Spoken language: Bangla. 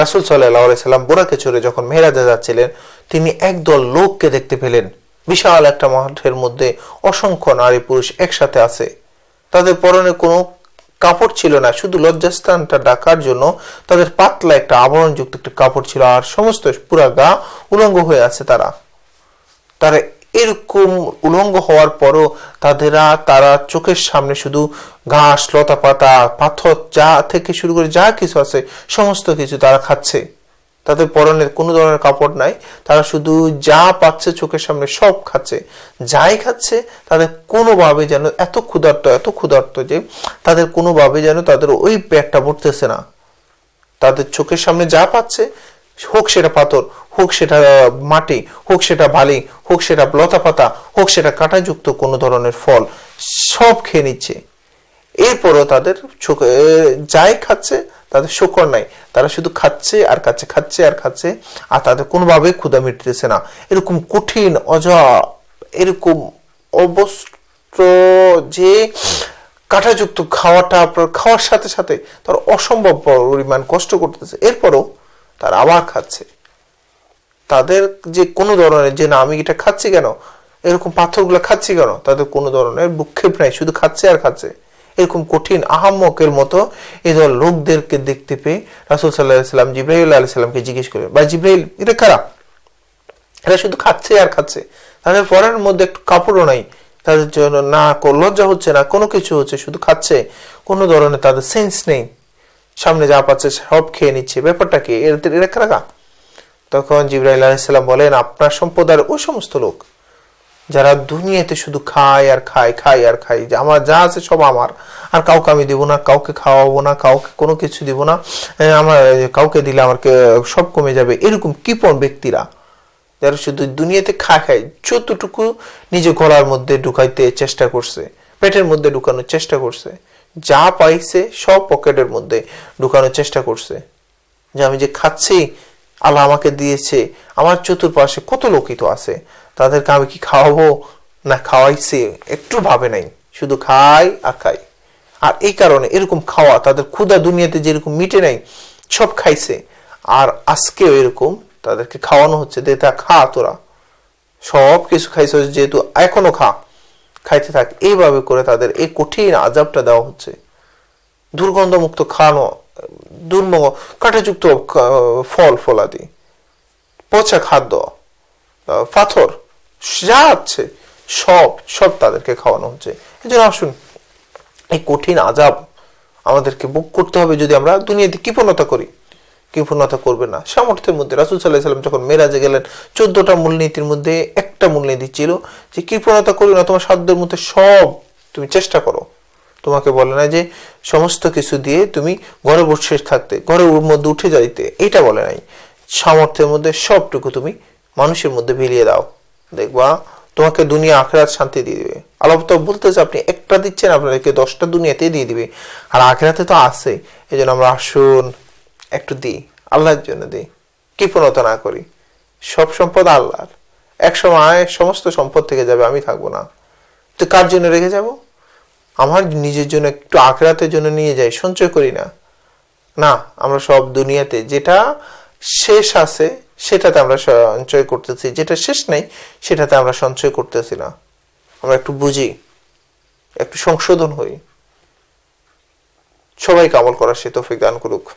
রাসুল সাল্লাহ সাল্লাম বোরাকে চড়ে যখন মেহরাজে যাচ্ছিলেন, তিনি একদল লোককে দেখতে পেলেন। বিশাল একটা মাঠের মধ্যে অসংখ্য নারী পুরুষ একসাথে আছে। তাদের পরনে কোনো কাপড় ছিল না, শুধু লজ্জাস্থানটা ডাকার জন্য তাদের পাতলা একটা আবরণযুক্ত একটা কাপড় ছিল, আর সমস্ত পুরা গা উলঙ্গ হয়ে আছে তারা। তারা এরকম উলঙ্গ হওয়ার পরও তাদেরা, তারা চোখের সামনে শুধু ঘাস, লতা পাতা, পাথর, যা থেকে শুরু করে যা কিছু আছে, সমস্ত কিছু তারা খাচ্ছে। তাদের পরনের কোনো ধরনের কাপড় নাই, তারা শুধু যা পাচ্ছে চোখের সামনে সব খাচ্ছে। যাই খাচ্ছে, তাদের কোনোভাবে যেন এত ক্ষুধার্ত এত ক্ষুধার্ত যে তাদের কোনোভাবে যেন তাদের ওই পেটটা ভরতেছে না। তাদের চোখের সামনে যা পাচ্ছে হোক সেটা পাথর, হোক সেটা মাটি, হোক সেটা বালি, হোক সেটা লতা পাতা, হোক সেটা কাঁটাযুক্ত কোনো ধরনের ফল, সব খেয়ে নিচ্ছে। এরপরও তাদের যাই খাচ্ছে, তাদের শকর নাই। তারা শুধু খাচ্ছে আর খাচ্ছে খাচ্ছে আর খাচ্ছে, আর তাদের কোনোভাবে ক্ষুধা মিটতেছে না। এরকম কঠিন, অজা, এরকম অবস্ত্র যে কাঁটাযুক্ত খাওয়াটা খাওয়ার সাথে সাথে তার অসম্ভব পরিমাণ কষ্ট করতেছে। এরপরও তারা আবার খাচ্ছে। তাদের যে কোনো ধরনের, যে না, আমি এটা খাচ্ছি কেন? এরকম পাথরগুলো খাচ্ছি কেন? তাদের কোনো ধরনের বুক্ষেপ নাই, শুধু খাচ্ছে আর খাচ্ছে। এরকম কঠিন আহাম্মকের মতো এই ধর লোকদেরকে দেখতে পেয়ে রাসুল সাল্লাহ সাল্লাম জিব্রাহিল আলি সাল্লামকে জিজ্ঞেস করলেন বা জিব্রাহিল এটা খারাপ এরা শুধু খাচ্ছে আর খাচ্ছে। তাদের পরের মধ্যে একটু কাপড়ও নাই। তাদের জন্য না লজ্জা হচ্ছে না, কোনো কিছু হচ্ছে, শুধু খাচ্ছে। কোনো ধরনের তাদের সেন্স নেই। সামনে যা পাচ্ছে সব খেয়ে নিচ্ছে। ব্যাপারটা কি? এদের এরা কারা? তখন জিব্রাহিল আলাইসাল্লাম বলেন, আপনার সম্প্রদায়ের ওই সমস্ত লোক যারা দুনিয়াতে শুধু খায় আর খায় খায় আর খায়, যে আমার যা আছে সব আমার। আর কাউকে আমি দিব না, কাউকে খাওয়াবো না, কাউকে কোনো কিছু দিব না। আমার কাউকে দিলে আমার সব কমে যাবে। এরকম কিপন ব্যক্তিরা যারা শুধু দুনিয়াতে খায় খায়, যতটুকু নিজে গলার মধ্যে ঢুকাইতে চেষ্টা করছে, পেটের মধ্যে ঢুকানোর চেষ্টা করছে যা পাইছে সব পকেটের মধ্যে ঢুকানোর চেষ্টা করছে। যে আমি যে খাচ্ছি, আল্লাহ আমাকে দিয়েছে, আমার চতুর্পাশে কত লোকই তো আছে, তাদেরকে আমি কি খাওয়াবো? না, খাওয়াইছে, একটু ভাবে নাই, শুধু খাই আর খাই। আর এই কারণে এরকম খাওয়া, তাদের ক্ষুদা দুনিয়াতে যেরকম মিটে নাই, সব খাইছে। আর আজকেও এরকম তাদেরকে খাওয়ানো হচ্ছে, দে তা খা তোরা। সব কিছু খাইছে, যেহেতু এখনও খা। খাইতে থাক। এইভাবে করে তাদের এই কঠিন আজাবটা দেওয়া হচ্ছে। দুর্গন্ধমুক্ত খাওয়ানো দুর্মগ কাঁটাযুক্ত ফল, ফলাদি, পচা খাদ্য পাথর, যা আছে, সব সব তাদেরকে খাওয়ানো হচ্ছে। এই জন্য আসুন, এই কঠিন আজাব আমাদেরকে বুক করতে হবে যদি আমরা দুনিয়াতে কৃপণতা করি। কৃপণতা করবে না। সামর্থ্যের মধ্যে রাসুল সাল্লাহ সাল্লাম যখন মেরাজে গেলেন, চোদ্দটা মূলনীতির মধ্যে একটা মূলনীতি ছিল যে কৃপণতা করবে না, তোমার সাধ্যের মধ্যে সব তুমি চেষ্টা করো। তোমাকে বলে না যে সমস্ত কিছু দিয়ে তুমি ঘরে বসে থাকতে, ঘরের মধ্যে উঠে যাইতে, এটা বলে নাই। সামর্থ্যের মধ্যে সবটুকু তুমি মানুষের মধ্যে বিলিয়ে দাও। দেখবা, তোমাকে দুনিয়া, আখেরাত শান্তি দিয়ে দিবে। আল্লাহ তো বলতেছে, আপনি একটা দিচ্ছেন, আপনাদেরকে দশটা দুনিয়াতে দিয়ে দিবে। আর আখেরাতে তো আছে। এই জন্য আমরা আসুন একটু দিই, আল্লাহর জন্য দিই, কৃপণতা না করি। সব সম্পদ আল্লাহর। এক সময় সমস্ত সম্পদ থেকে যাবে, আমি থাকব না। তো কার জন্য রেখে যাব? আমার নিজের জন্য, একটু আখরাতের জন্য নিয়ে যাই, সঞ্চয় করি না। না, আমরা সব দুনিয়াতে যেটা শেষ আছে, সেটাতে আমরা সঞ্চয় করতেছি। যেটা শেষ নেই, সেটাতে আমরা সঞ্চয় করতেছি না। আমরা একটু বুঝি, একটু সংশোধন হই। সবাইকে আমল করার সে তৌফিক দান করুক।